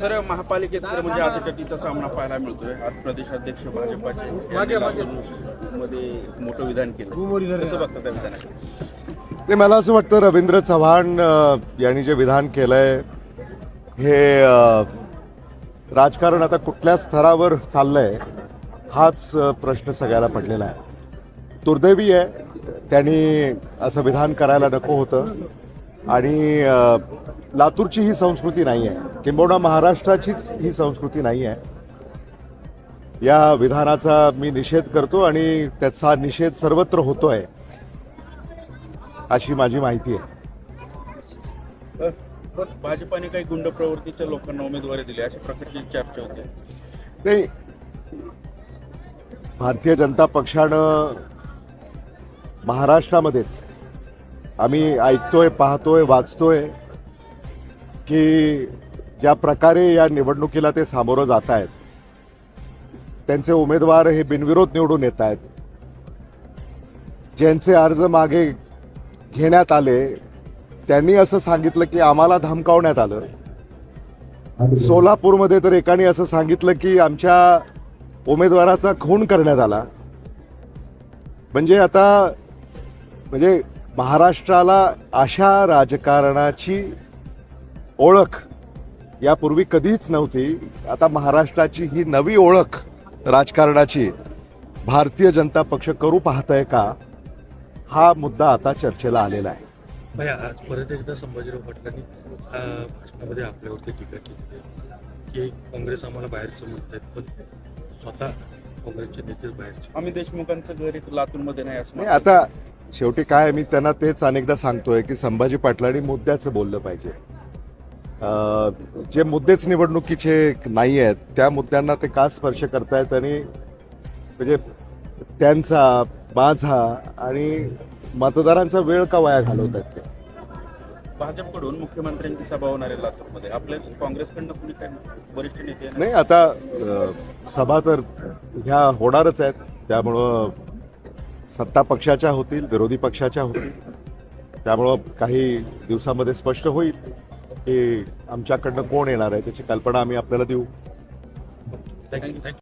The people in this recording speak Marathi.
सर महापालिकेत तर म्हणजे अतिटकीचा सामना पाहायला मिळतोय. आज प्रदेशाध्यक्ष भाजपाचे लातूरमध्ये मोठं विधान केलं. कसं बघता त्या विधानाकडे? नाही मला असं वाटतं रवींद्र चव्हाण यांनी जे विधान केलंय हे राजकारण आता कुठल्या स्तरावर चाललंय हाच प्रश्न सगळ्याला पडलेला आहे. दुर्दैवी आहे त्यांनी असं विधान करायला नको होतं. आणि लातूरची ही संस्कृती नाही आहे किंबहुना महाराष्ट्राचीच ही संस्कृती नाही आहे या विधानाचा मी निषेध करतो आणि त्याचा निषेध सर्वत्र होतोय अशी माझी माहिती आहे. भाजपाने काही गुंड प्रवृत्तीच्या लोकांना उमेदवारी दिली अशा प्रकारची चर्चा होते. नाही भारतीय जनता पक्षानं महाराष्ट्रामध्येच आम्ही ऐकतोय पाहतोय वाचतोय की ज्या प्रकारे या निवडणुकीला ते सामोरं जात आहेत त्यांचे उमेदवार हे बिनविरोध निवडून येत आहेत. ज्यांचे अर्ज मागे घेण्यात आले त्यांनी असं सांगितलं की आम्हाला धमकावण्यात आलं. सोलापूरमध्ये तर एकाने असं सांगितलं की आमच्या उमेदवाराचा खून करण्यात आला. म्हणजे आता म्हणजे महाराष्ट्राला अशा राजकारणाची ओळख यापूर्वी कधीच नव्हती. आता महाराष्ट्राची ही नवी ओळख राजकारणाची भारतीय जनता पक्ष करू पाहतंय का? हा मुद्दा आता चर्चेला आलेला आहे. भैया आज परत एकदा संभाजीराव पाटलांनी भाषणामध्ये आपल्यावरती टीका केली आहे. की काँग्रेस आम्हाला बाहेरचं म्हणतायत पण स्वतः काँग्रेसचे नेतेच बाहेरचे. आम्ही देशमुखांचं घर इथं लातूरमध्ये नाही असं नाही आता शेवटी काय मी त्यांना तेच अनेकदा सांगतोय की संभाजी पाटलांनी मुद्द्याचं बोललं पाहिजे. जे मुद्देच निवडणुकीचे नाही आहेत त्या मुद्द्यांना ते का स्पर्श करतायत आणि म्हणजे त्यांचा माझा आणि मतदारांचा वेळ का वाया घालवत आहेत ते? भाजपकडून मुख्यमंत्र्यांची सभा होणार आहे लातूरमध्ये. आपल्या काँग्रेसकडनं कुणी काय वरिष्ठ नेते? नाही आता सभा तर ह्या होणारच आहेत. त्यामुळं सत्ता पक्षाच्या होतील विरोधी पक्षाच्या होतील. त्यामुळं काही दिवसामध्ये स्पष्ट होईल. हे आमच्याकडनं कोण येणार आहे? त्याची कल्पना आम्ही आपल्याला देऊ. Thank you thank you